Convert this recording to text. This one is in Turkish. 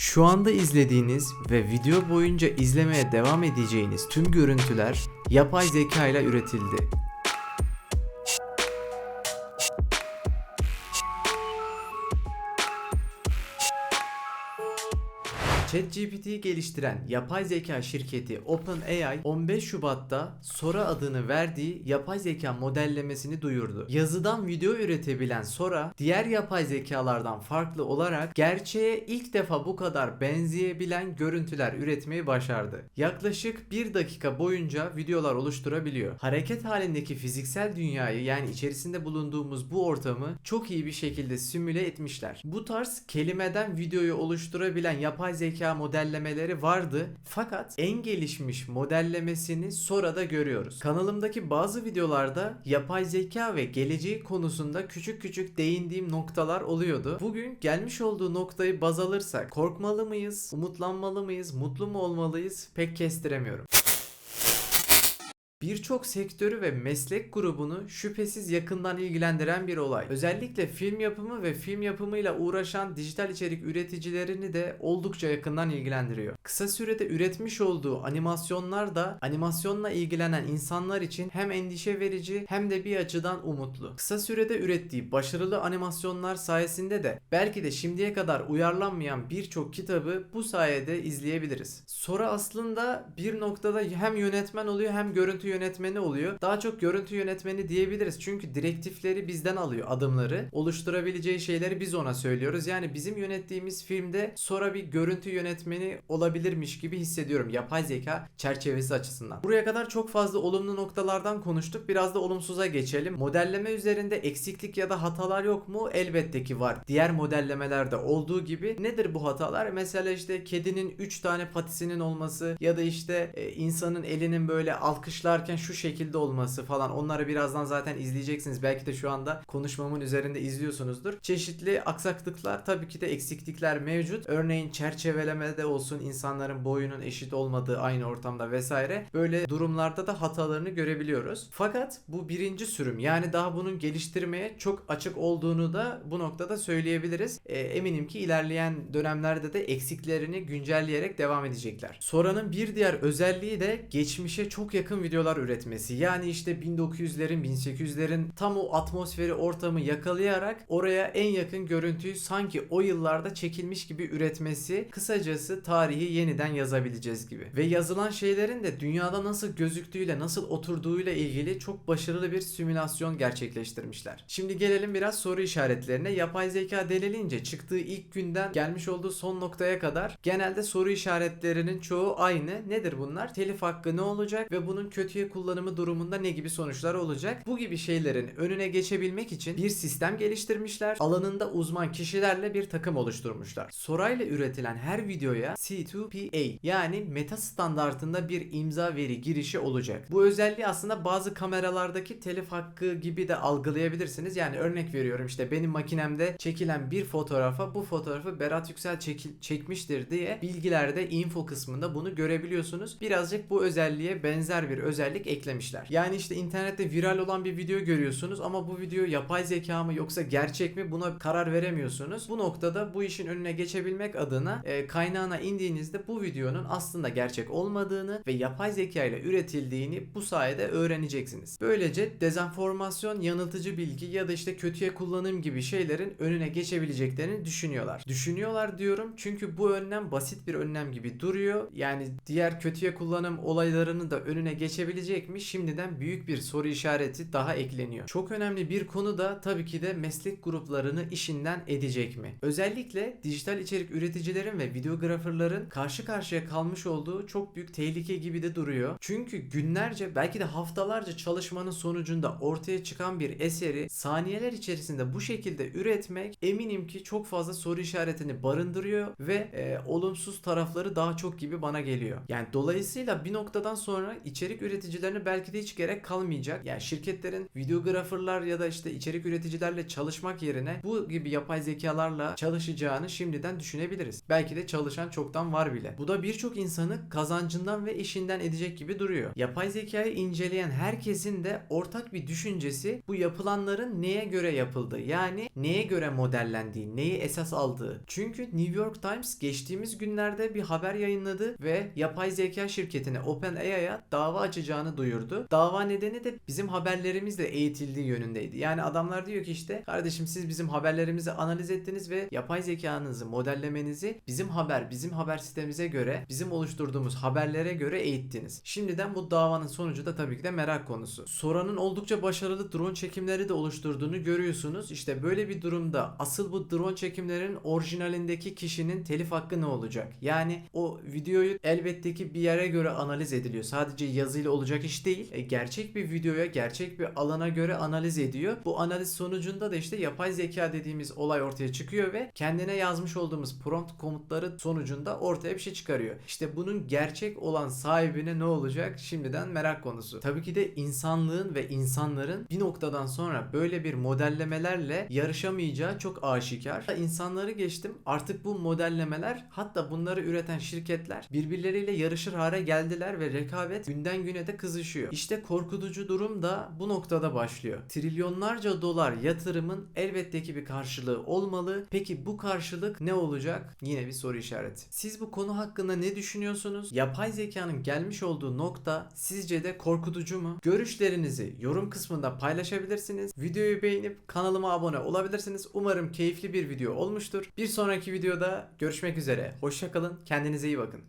Şu anda izlediğiniz ve video boyunca izlemeye devam edeceğiniz tüm görüntüler yapay zeka ile üretildi. ChatGPT'yi geliştiren yapay zeka şirketi OpenAI 15 Şubat'ta Sora adını verdiği yapay zeka modellemesini duyurdu. Yazıdan video üretebilen Sora, diğer yapay zekalardan farklı olarak gerçeğe ilk defa bu kadar benzeyebilen görüntüler üretmeyi başardı. Yaklaşık 1 dakika boyunca videolar oluşturabiliyor. Hareket halindeki fiziksel dünyayı yani içerisinde bulunduğumuz bu ortamı çok iyi bir şekilde simüle etmişler. Bu tarz kelimeden videoyu oluşturabilen yapay zeka modellemeleri vardı fakat en gelişmiş modellemesini Sora'da görüyoruz. Kanalımdaki bazı videolarda yapay zeka ve geleceği konusunda küçük küçük değindiğim noktalar oluyordu. Bugün gelmiş olduğu noktayı baz alırsak korkmalı mıyız, umutlanmalı mıyız, mutlu mu olmalıyız pek kestiremiyorum. Birçok sektörü ve meslek grubunu şüphesiz yakından ilgilendiren bir olay. Özellikle film yapımı ve film yapımıyla uğraşan dijital içerik üreticilerini de oldukça yakından ilgilendiriyor. Kısa sürede üretmiş olduğu animasyonlar da animasyonla ilgilenen insanlar için hem endişe verici hem de bir açıdan umutlu. Kısa sürede ürettiği başarılı animasyonlar sayesinde de belki de şimdiye kadar uyarlanmayan birçok kitabı bu sayede izleyebiliriz. Sora aslında bir noktada hem yönetmen oluyor hem görüntü yönetmeni oluyor. Daha çok görüntü yönetmeni diyebiliriz. Çünkü direktifleri bizden alıyor adımları. Oluşturabileceği şeyleri biz ona söylüyoruz. Yani bizim yönettiğimiz filmde sonra bir görüntü yönetmeni olabilirmiş gibi hissediyorum. Yapay zeka çerçevesi açısından. Buraya kadar çok fazla olumlu noktalardan konuştuk. Biraz da olumsuza geçelim. Modelleme üzerinde eksiklik ya da hatalar yok mu? Elbette ki var. Diğer modellemelerde olduğu gibi nedir bu hatalar? Mesela işte kedinin 3 tane patisinin olması ya da işte e, insanın elinin böyle alkışlarken şu şekilde olması falan onları birazdan zaten izleyeceksiniz. Belki de şu anda konuşmamın üzerinde izliyorsunuzdur. Çeşitli aksaklıklar tabii ki de eksiklikler mevcut. Örneğin çerçevelemede olsun insanların boyunun eşit olmadığı aynı ortamda vesaire. Böyle durumlarda da hatalarını görebiliyoruz. Fakat bu birinci sürüm yani daha bunun geliştirmeye çok açık olduğunu da bu noktada söyleyebiliriz. E, eminim ki ilerleyen dönemlerde de eksiklerini güncelleyerek devam edecekler. Sora'nın bir diğer özelliği de geçmişe çok yakın videolar üretmesi. Yani işte 1900'lerin 1800'lerin tam o atmosferi ortamı yakalayarak oraya en yakın görüntüyü sanki o yıllarda çekilmiş gibi üretmesi. Kısacası tarihi yeniden yazabileceğiz gibi. Ve yazılan şeylerin de dünyada nasıl gözüktüğüyle nasıl oturduğuyla ilgili çok başarılı bir simülasyon gerçekleştirmişler. Şimdi gelelim biraz soru işaretlerine. Yapay zeka denilince çıktığı ilk günden gelmiş olduğu son noktaya kadar genelde soru işaretlerinin çoğu aynı. Nedir bunlar? Telif hakkı ne olacak ve bunun kötüye kullanımı durumunda ne gibi sonuçlar olacak? Bu gibi şeylerin önüne geçebilmek için bir sistem geliştirmişler. Alanında uzman kişilerle bir takım oluşturmuşlar. Sorayla üretilen her videoya C2PA yani meta standartında bir imza veri girişi olacak. Bu özelliği aslında bazı kameralardaki telif hakkı gibi de algılayabilirsiniz. Yani örnek veriyorum işte benim makinemde çekilen bir fotoğrafa bu fotoğrafı Berat Yüksel çekil- çekmiştir diye bilgilerde info kısmında bunu görebiliyorsunuz. Birazcık bu özelliğe benzer bir özellik eklemişler. Yani işte internette viral olan bir video görüyorsunuz ama bu video yapay zeka mı yoksa gerçek mi buna karar veremiyorsunuz. Bu noktada bu işin önüne geçebilmek adına e, kaynağına indiğinizde bu videonun aslında gerçek olmadığını ve yapay zeka ile üretildiğini bu sayede öğreneceksiniz. Böylece dezenformasyon, yanıltıcı bilgi ya da işte kötüye kullanım gibi şeylerin önüne geçebileceklerini düşünüyorlar. Düşünüyorlar diyorum çünkü bu önlem basit bir önlem gibi duruyor. Yani diğer kötüye kullanım olaylarını da önüne geçebilecek mi? Şimdiden büyük bir soru işareti daha ekleniyor. Çok önemli bir konu da tabii ki de meslek gruplarını işinden edecek mi? Özellikle dijital içerik üreticilerin ve videografırların karşı karşıya kalmış olduğu çok büyük tehlike gibi de duruyor. Çünkü günlerce belki de haftalarca çalışmanın sonucunda ortaya çıkan bir eseri saniyeler içerisinde bu şekilde üretmek eminim ki çok fazla soru işaretini barındırıyor ve e, olumsuz tarafları daha çok gibi bana geliyor. Yani dolayısıyla bir noktadan sonra içerik üreticisi üreticilerine belki de hiç gerek kalmayacak. Yani şirketlerin videographerlar ya da işte içerik üreticilerle çalışmak yerine bu gibi yapay zekalarla çalışacağını şimdiden düşünebiliriz. Belki de çalışan çoktan var bile. Bu da birçok insanı kazancından ve işinden edecek gibi duruyor. Yapay zekayı inceleyen herkesin de ortak bir düşüncesi bu yapılanların neye göre yapıldığı yani neye göre modellendiği, neyi esas aldığı. Çünkü New York Times geçtiğimiz günlerde bir haber yayınladı ve yapay zeka şirketine OpenAI'ya dava açacağını duyurdu. Dava nedeni de bizim haberlerimizle eğitildiği yönündeydi. Yani adamlar diyor ki işte kardeşim siz bizim haberlerimizi analiz ettiniz ve yapay zekanızı modellemenizi bizim haber, bizim haber sitemize göre, bizim oluşturduğumuz haberlere göre eğittiniz. Şimdiden bu davanın sonucu da tabii ki de merak konusu. Soranın oldukça başarılı drone çekimleri de oluşturduğunu görüyorsunuz. İşte böyle bir durumda asıl bu drone çekimlerin orijinalindeki kişinin telif hakkı ne olacak? Yani o videoyu elbette ki bir yere göre analiz ediliyor. Sadece yazıyla olacak iş değil. E, gerçek bir videoya, gerçek bir alana göre analiz ediyor. Bu analiz sonucunda da işte yapay zeka dediğimiz olay ortaya çıkıyor ve kendine yazmış olduğumuz prompt komutları sonucunda ortaya bir şey çıkarıyor. İşte bunun gerçek olan sahibine ne olacak? Şimdiden merak konusu. Tabii ki de insanlığın ve insanların bir noktadan sonra böyle bir modellemelerle yarışamayacağı çok aşikar. İnsanları geçtim. Artık bu modellemeler hatta bunları üreten şirketler birbirleriyle yarışır hale geldiler ve rekabet günden güne de kızışıyor. İşte korkutucu durum da bu noktada başlıyor. Trilyonlarca dolar yatırımın elbette ki bir karşılığı olmalı. Peki bu karşılık ne olacak? Yine bir soru işareti. Siz bu konu hakkında ne düşünüyorsunuz? Yapay zekanın gelmiş olduğu nokta sizce de korkutucu mu? Görüşlerinizi yorum kısmında paylaşabilirsiniz. Videoyu beğenip kanalıma abone olabilirsiniz. Umarım keyifli bir video olmuştur. Bir sonraki videoda görüşmek üzere. Hoşçakalın. Kendinize iyi bakın.